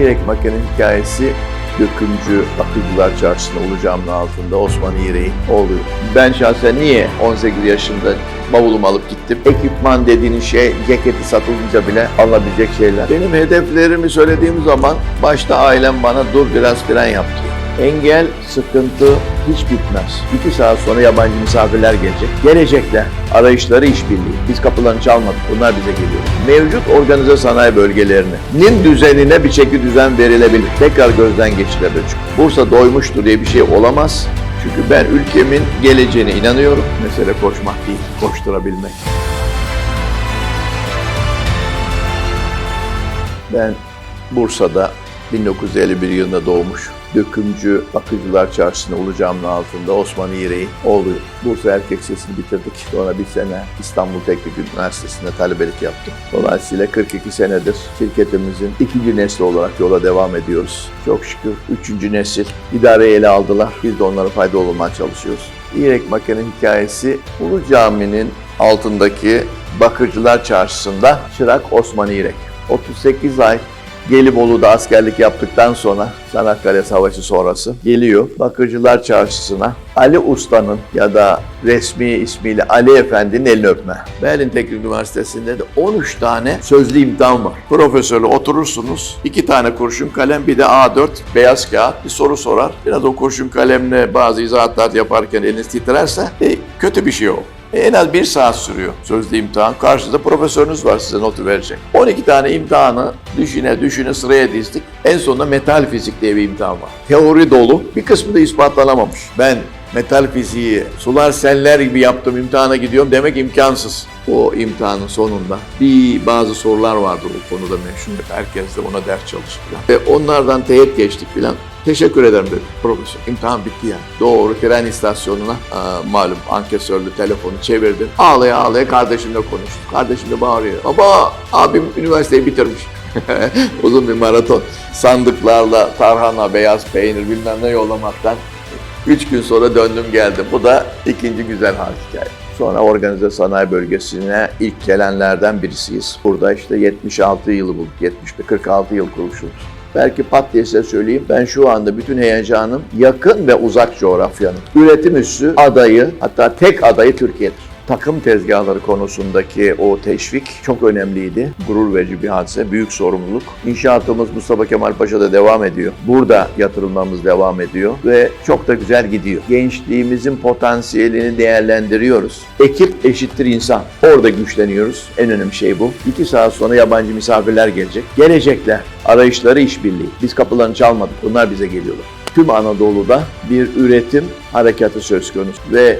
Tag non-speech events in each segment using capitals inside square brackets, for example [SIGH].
Yirek Makine'nin hikayesi Dökümcü Akılcılar Çarşısı'nda Caminin altında Osman İğrek'in oğlu. Ben şahsen niye 18 yaşında bavulumu alıp gittim? Ekipman dediğiniz şey ceketi satılınca bile alınabilecek şeyler. Benim hedeflerimi söylediğim zaman başta ailem bana dur biraz fren yaptı. Engel, sıkıntı hiç bitmez. İki saat sonra yabancı misafirler gelecek. Gelecekler. Arayışları işbirliği. Biz kapılarını çalmadık. Bunlar bize geliyor. Mevcut organize sanayi bölgelerinin düzenine bir çeki düzen verilebilir. Tekrar gözden geçilebilir. Çünkü Bursa doymuştur diye bir şey olamaz. Çünkü ben ülkemin geleceğine inanıyorum. Mesele koşmak değil, koşturabilmek. Ben Bursa'da 1951 yılında doğmuş. Dökümcü Bakıcılar Çarşısı'nda Ulu Caminin altında Osman İğrek'in oğlu. Bursa Erkek Lisesi'ni bitirdik. Sonra bir sene İstanbul Teknik Üniversitesi'nde talebelik yaptım. Dolayısıyla 42 senedir şirketimizin ikinci nesli olarak yola devam ediyoruz. Çok şükür üçüncü nesil idareyi ele aldılar. Biz de onlara faydalı olmaya çalışıyoruz. İğrek Makine hikayesi Ulu Cami'nin altındaki Bakırcılar Çarşısı'nda Çırak Osman İğrek. 38 ay Gelibolu'da askerlik yaptıktan sonra Çanakkale Savaşı sonrası geliyor Bakırcılar Çarşısı'na Ali Usta'nın ya da resmi ismiyle Ali Efendi'nin elini öpme. Berlin Teknik Üniversitesi'nde de 13 tane sözlü imtihan var. Profesörle oturursunuz. iki tane kurşun kalem bir de A4 beyaz kağıt bir soru sorar. Biraz o kurşun kalemle bazı izahatlar yaparken eliniz titrerse e, kötü bir şey o. E, En az bir saat sürüyor sözlü imtihan. Karşıda profesörünüz var size notu verecek. 12 tane imtihanı düşüne düşüne sıraya dizdik. En sonunda metal fizik diye bir imtihan var. Teori dolu. Bir kısmı da ispatlanamamış. Ben metal fiziği sular seller gibi yaptım imtihana gidiyorum demek imkansız. O imtihanın sonunda bir bazı sorular vardı o konuda meşhur. Herkes de ona ders çalıştı. Ve onlardan teyit geçtik filan. Teşekkür ederim dedi profesör. İmtihan bitti yani. Doğru tren istasyonuna aa, malum ankesörlü telefonu çevirdim. Ağlaya ağlaya kardeşimle konuştum. Kardeşim de bağırıyor. Baba abim üniversiteyi bitirmiş. [LAUGHS] Uzun bir maraton. Sandıklarla tarhana, beyaz peynir bilmem ne yollamaktan Üç gün sonra döndüm geldim. Bu da ikinci güzel hal hikaye. Sonra organize sanayi bölgesine ilk gelenlerden birisiyiz. Burada işte 76 yılı bulduk. 70'te 46 yıl kuruluşumuz. Belki pat diye size söyleyeyim. Ben şu anda bütün heyecanım yakın ve uzak coğrafyanın. Üretim üssü adayı hatta tek adayı Türkiye'dir takım tezgahları konusundaki o teşvik çok önemliydi. Gurur verici bir hadise, büyük sorumluluk. İnşaatımız Mustafa Kemal Paşa'da devam ediyor. Burada yatırılmamız devam ediyor ve çok da güzel gidiyor. Gençliğimizin potansiyelini değerlendiriyoruz. Ekip eşittir insan. Orada güçleniyoruz. En önemli şey bu. İki saat sonra yabancı misafirler gelecek. Gelecekler. Arayışları işbirliği. Biz kapılarını çalmadık. Bunlar bize geliyorlar. Tüm Anadolu'da bir üretim harekatı söz konusu ve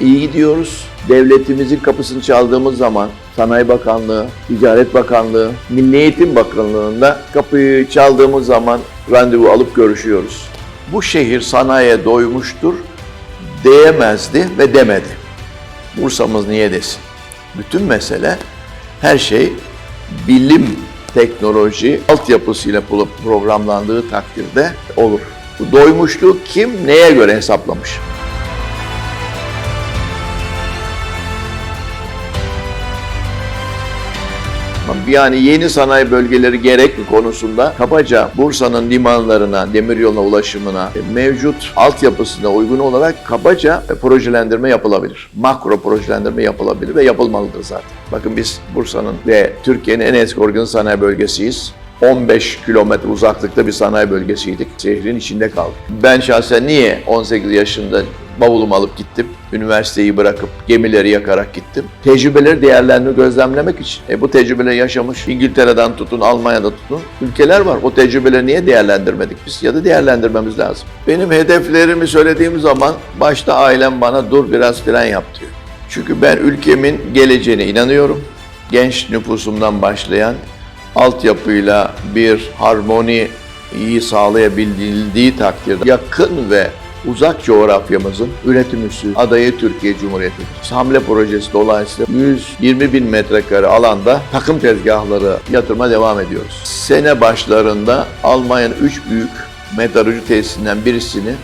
iyi gidiyoruz. Devletimizin kapısını çaldığımız zaman Sanayi Bakanlığı, Ticaret Bakanlığı, Milli Eğitim Bakanlığı'nda kapıyı çaldığımız zaman randevu alıp görüşüyoruz. Bu şehir sanayiye doymuştur diyemezdi ve demedi. Bursa'mız niye desin? Bütün mesele her şey bilim, teknoloji altyapısıyla pro- programlandığı takdirde olur. Bu doymuşluğu kim neye göre hesaplamış? Yani yeni sanayi bölgeleri gerekli konusunda kabaca Bursa'nın limanlarına, demiryoluna ulaşımına, e, mevcut altyapısına uygun olarak kabaca e, projelendirme yapılabilir. Makro projelendirme yapılabilir ve yapılmalıdır zaten. Bakın biz Bursa'nın ve Türkiye'nin en eski organize sanayi bölgesiyiz. 15 kilometre uzaklıkta bir sanayi bölgesiydik. Şehrin içinde kaldık. Ben şahsen niye 18 yaşında bavulumu alıp gittim? Üniversiteyi bırakıp gemileri yakarak gittim. Tecrübeleri değerlerini gözlemlemek için. E bu tecrübeleri yaşamış İngiltere'den tutun, Almanya'da tutun ülkeler var. O tecrübeleri niye değerlendirmedik biz? Ya da değerlendirmemiz lazım. Benim hedeflerimi söylediğim zaman başta ailem bana dur biraz fren yap diyor. Çünkü ben ülkemin geleceğine inanıyorum. Genç nüfusumdan başlayan altyapıyla bir harmoni iyi sağlayabildiği takdirde yakın ve uzak coğrafyamızın üretim üssü adayı Türkiye Cumhuriyeti'dir. Hamle projesi dolayısıyla 120 bin metrekare alanda takım tezgahları yatırma devam ediyoruz. Sene başlarında Almanya'nın 3 büyük metalurji tesisinden birisini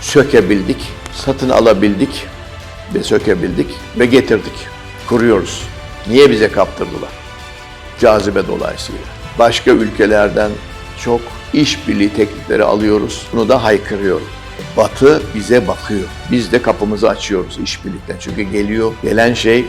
sökebildik, satın alabildik ve sökebildik ve getirdik. Kuruyoruz. Niye bize kaptırdılar? cazibe dolayısıyla. Başka ülkelerden çok işbirliği teklifleri alıyoruz. Bunu da haykırıyorum. Batı bize bakıyor. Biz de kapımızı açıyoruz işbirlikten. Çünkü geliyor, gelen şey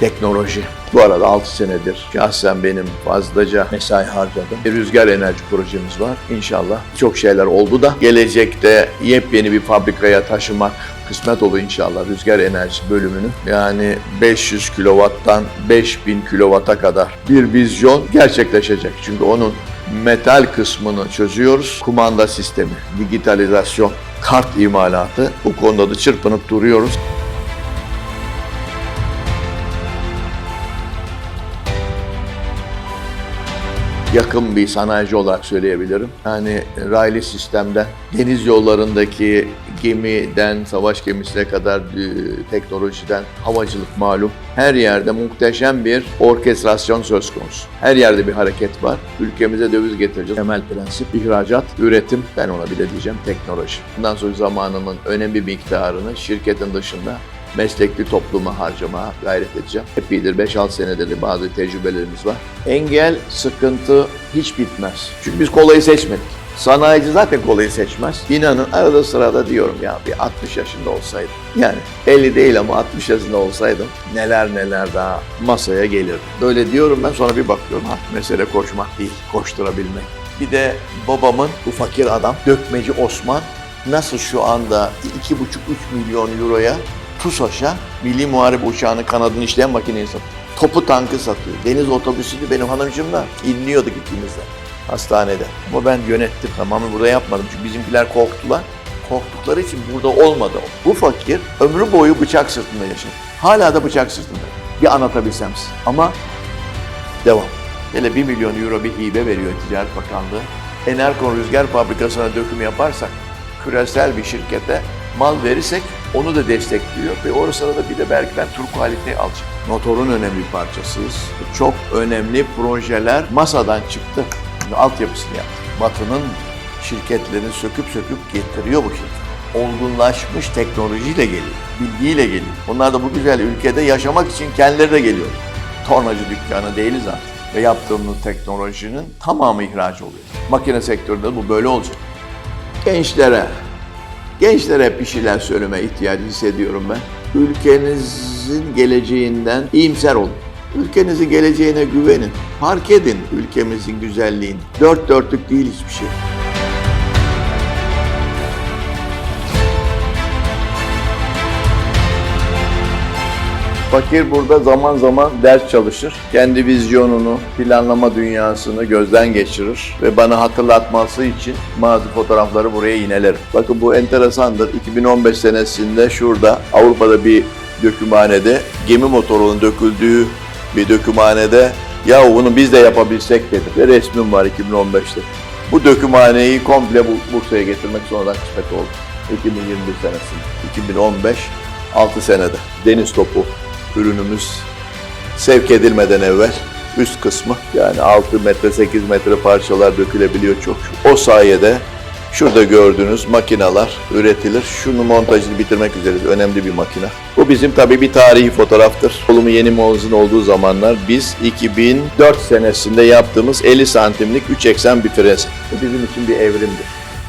teknoloji. Bu arada 6 senedir şahsen benim fazlaca mesai harcadım. Bir rüzgar enerji projemiz var. İnşallah çok şeyler oldu da gelecekte yepyeni bir fabrikaya taşımak kısmet olur inşallah rüzgar enerji bölümünü. Yani 500 kilowatttan 5000 kilowata kadar bir vizyon gerçekleşecek. Çünkü onun metal kısmını çözüyoruz. Kumanda sistemi, digitalizasyon, kart imalatı bu konuda da çırpınıp duruyoruz. Yakın bir sanayici olarak söyleyebilirim. Yani raylı sistemden, deniz yollarındaki gemiden, savaş gemisine kadar e, teknolojiden, havacılık malum. Her yerde muhteşem bir orkestrasyon söz konusu. Her yerde bir hareket var. Ülkemize döviz getireceğiz. Temel prensip ihracat, üretim, ben ona bile diyeceğim teknoloji. Bundan sonra zamanımın önemli bir miktarını şirketin dışında meslekli topluma harcama gayret edeceğim. Hep iyidir 5-6 senedir bazı tecrübelerimiz var. Engel, sıkıntı hiç bitmez. Çünkü biz kolayı seçmedik. Sanayici zaten kolayı seçmez. İnanın arada sırada diyorum ya bir 60 yaşında olsaydım. Yani 50 değil ama 60 yaşında olsaydım neler neler daha masaya gelirdi. Böyle diyorum ben sonra bir bakıyorum ha mesele koşmak değil, koşturabilmek. Bir de babamın bu fakir adam Dökmeci Osman nasıl şu anda 2,5-3 milyon euroya TUSAŞ'a milli muharebe uçağının kanadını işleyen makineyi satıyor. Topu tankı satıyor. Deniz otobüsünü benim hanımcımla inliyorduk ikimiz de hastanede. Ama ben yönettim tamamen burada yapmadım. Çünkü bizimkiler korktular. Korktukları için burada olmadı. Bu fakir ömrü boyu bıçak sırtında yaşadı. Hala da bıçak sırtında. Bir anlatabilsem size. Ama devam. Hele 1 milyon euro bir hibe veriyor Ticaret Bakanlığı. Enerkon Rüzgar Fabrikası'na döküm yaparsak, küresel bir şirkete mal verirsek onu da destekliyor ve o sırada bir de belki ben Turku alacağım. Motorun önemli parçasıyız. Çok önemli projeler masadan çıktı. Altyapısını yaptık. Batı'nın şirketlerini söküp söküp getiriyor bu şirket. Olgunlaşmış teknolojiyle geliyor, bilgiyle geliyor. Bunlar da bu güzel ülkede yaşamak için kendileri de geliyor. Tornacı dükkanı değiliz artık. Ve yaptığımız teknolojinin tamamı ihraç oluyor. Makine sektöründe bu böyle olacak. Gençlere, Gençlere bir şeyler söyleme ihtiyacı hissediyorum ben. Ülkenizin geleceğinden iyimser olun. Ülkenizin geleceğine güvenin. Fark edin ülkemizin güzelliğini. Dört dörtlük değil hiçbir şey. Fakir burada zaman zaman ders çalışır. Kendi vizyonunu, planlama dünyasını gözden geçirir ve bana hatırlatması için bazı fotoğrafları buraya yinelerim. Bakın bu enteresandır. 2015 senesinde şurada Avrupa'da bir dökümhanede gemi motorunun döküldüğü bir dökümhanede ya bunu biz de yapabilsek dedi. Ve resmim var 2015'te. Bu dökümhaneyi komple Bu- Bursa'ya getirmek sonradan kısmet oldu. 2021 senesinde. 2015 6 senede. Deniz topu ürünümüz sevk edilmeden evvel üst kısmı yani 6 metre 8 metre parçalar dökülebiliyor çok. O sayede şurada gördüğünüz makineler üretilir. Şunu montajını bitirmek üzereyiz. Önemli bir makine. Bu bizim tabii bir tarihi fotoğraftır. Kolumu yeni mozun olduğu zamanlar biz 2004 senesinde yaptığımız 50 santimlik 3 eksen bir freze. Bu bizim için bir evrimdir.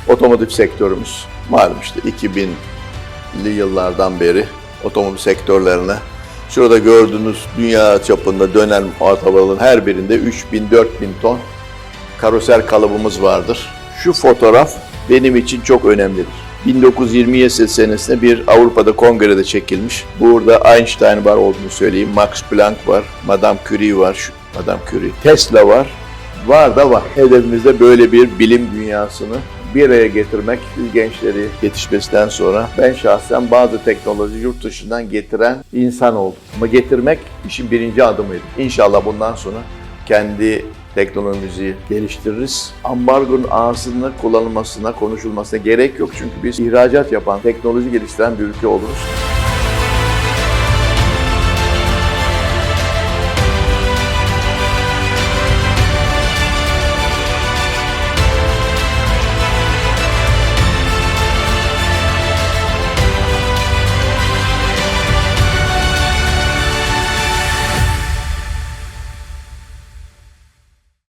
Otomotiv sektörümüz malum işte 2000'li yıllardan beri otomobil sektörlerine Şurada gördüğünüz dünya çapında dönen arabaların her birinde 3000-4000 ton karoser kalıbımız vardır. Şu fotoğraf benim için çok önemlidir. 1927 senesinde bir Avrupa'da kongrede çekilmiş. Burada Einstein var olduğunu söyleyeyim. Max Planck var, Madame Curie var, şu Madame Curie. Tesla var. Var da var. Hedefimizde böyle bir bilim dünyasını bir araya getirmek gençleri yetişmesinden sonra ben şahsen bazı teknoloji yurt dışından getiren insan oldum. Ama getirmek işin birinci adımıydı. İnşallah bundan sonra kendi teknolojimizi geliştiririz. Ambargonun ağzında kullanılmasına, konuşulmasına gerek yok. Çünkü biz ihracat yapan, teknoloji geliştiren bir ülke oluruz.